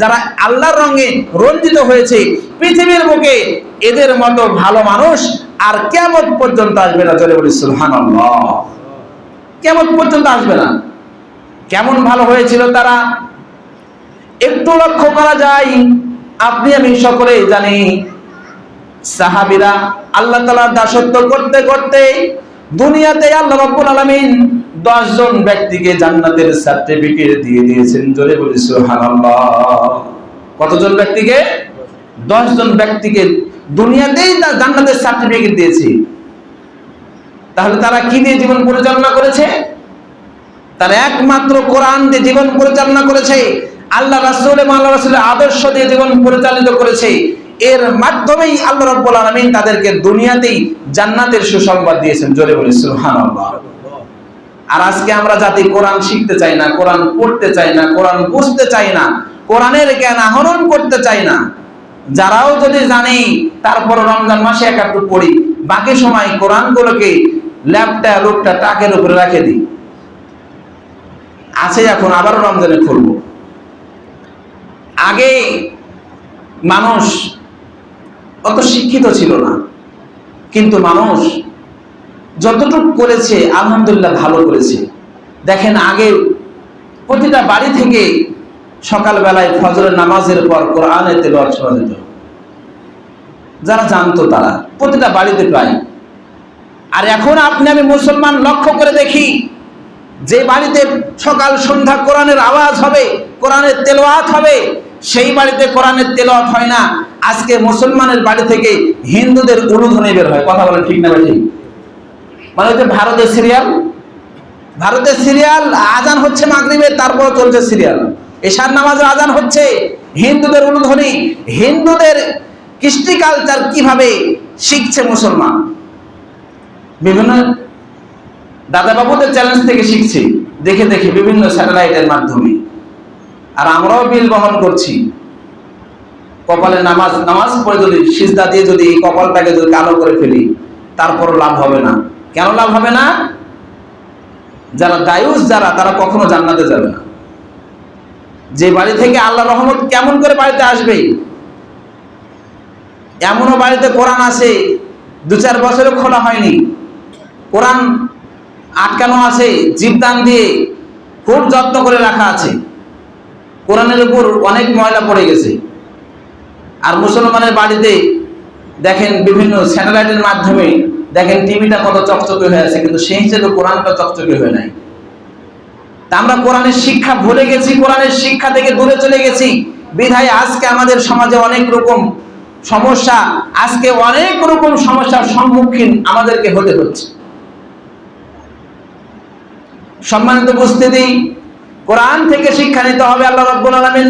যারা আল্লাহর রঙে রঞ্জিত হয়েছে, পৃথিবীর বুকে এদের মতো ভালো মানুষ আর কিয়ামত পর্যন্ত আসবে না চলে বলি সুবহানাল্লাহ। কিয়ামত পর্যন্ত আসবে না। কেমন ভালো হয়েছিল তারা? একটু লক্ষ্য করা যায়, আপনি আমি সকলেই জানি, সাহাবিরা আল্লাহ তাআলার দাসত্ব করতে করতে দুনিয়াতে আল্লাহ আলামিন 10 জন ব্যক্তিকে জান্নাতের সার্টিফিকেট দিয়ে দিয়েছেন। জোরে বলি কতজন ব্যক্তিকে? 10 জন ব্যক্তিকে দুনিয়াতেই তার জান্নাতের সার্টিফিকেট দিয়েছে। তাহলে তারা কি দিয়ে জীবন পরিচালনা করেছে? তারা একমাত্র কোরআন দিয়ে জীবন পরিচালনা করেছে, আল্লাহ রাসূল এবং আল্লাহ রাসূলের আদর্শ দিয়ে জীবন পরিচালিত করেছে। এর মাধ্যমেই আল্লাহ রাব্বুল আলামিন তাদেরকে দুনিয়াতেই জান্নাতের সুসংবাদ দিয়েছেন। জোরে বলি, সুবহানাল্লাহ। আর আজকে আমরা জাতি কোরআন শিখতে চাই না, কোরআন পড়তে চাই না, কোরআন বুঝতে চাই না, কোরআনের জ্ঞান আহরণ করতে চাই না। যারাও যদি জানি, তারপর রমজান মাসে এক একটু পড়ি, বাকি সময় কোরআনগুলোকে ল্যাপটা লোকটা টাকের উপরে রেখে দিই। আছে এখন, আবারও রমজানে খুলব আগে মানুষ অত শিক্ষিত ছিল না, কিন্তু মানুষ যতটুকু করেছে, আলহামদুলিল্লাহ ভালো করেছে। দেখেন আগে প্রতিটা বাড়ি থেকে সকালবেলায় ফজরের নামাজের পর কোরআনের তেলাওয়াত শোনা যেত। যারা জানতো তারা, প্রতিটা বাড়িতে প্রায়। আর এখন আপনি আমি মুসলমান লক্ষ্য করে দেখি, যে বাড়িতে সকাল সন্ধ্যা কোরআনের আওয়াজ হবে, কোরআনের তেলাওয়াত হবে, সেই বাড়িতে কোরআনের তেলাওয়াত হয় না। আজকে মুসলমানের বাড়ি থেকে হিন্দুদের উলুধ্বনি বের হয়, কথা বলেন ঠিক না ঠিক? মানে যে ভারতের সিরিয়াল ভারতের সিরিয়াল আজান হচ্ছে মাগরিবের তারপর চলছে সিরিয়াল এশার নামাজের আজান হচ্ছে, হিন্দুদের উলুধ্বনি। হিন্দুদের কৃষ্টি কালচার কীভাবে শিখছে মুসলমান? বিভিন্ন দাদা বাবুদের চ্যালেঞ্জ থেকে শিখছি। দেখে দেখে বিভিন্ন স্যাটেলাইটের মাধ্যমে। আর আমরাও বিল বহন করছি। কপালে নামাজ নামাজ পড়ে যদি সিজদা দিয়ে যদি এই কপালটাকে যদি কালো করে ফেলি তারপর লাভ হবে না। কেন লাভ হবে না? যারা দায়ুস, যারা, তারা কখনো জান্নাতে যাবে না। যে বাড়ি থেকে আল্লাহ রহমত কেমন করে বাড়িতে আসবে? এমনও বাড়িতে কোরআন আছে, দু চার বছরও খোলা হয়নি। কোরআন আটকানো আছে, জীবদান দিয়ে খুব যত্ন করে রাখা আছে। কোরআনের উপর অনেক ময়লা পড়ে গেছে। আর মুসলমানের বাড়িতে দেখেন বিভিন্ন স্যাটেলাইটের মাধ্যমে দেখেন টিভিটা কত চকচকে হয়ে আছে, কিন্তু সেই হিসেবে কোরআনটা চকচকে হয়ে নাই। তা আমরা কোরআনের শিক্ষা ভুলে গেছি, কোরআনের শিক্ষা থেকে দূরে চলে গেছি। বিধায় আজকে আমাদের সমাজে অনেক রকম সমস্যা, আজকে অনেক রকম সমস্যার সম্মুখীন আমাদেরকে হতে হচ্ছে। সম্মানিত বুঝতে উপস্থিতি, কোরআন থেকে শিক্ষা নিতে হবে, আল্লাহ রব্বুল আলামিন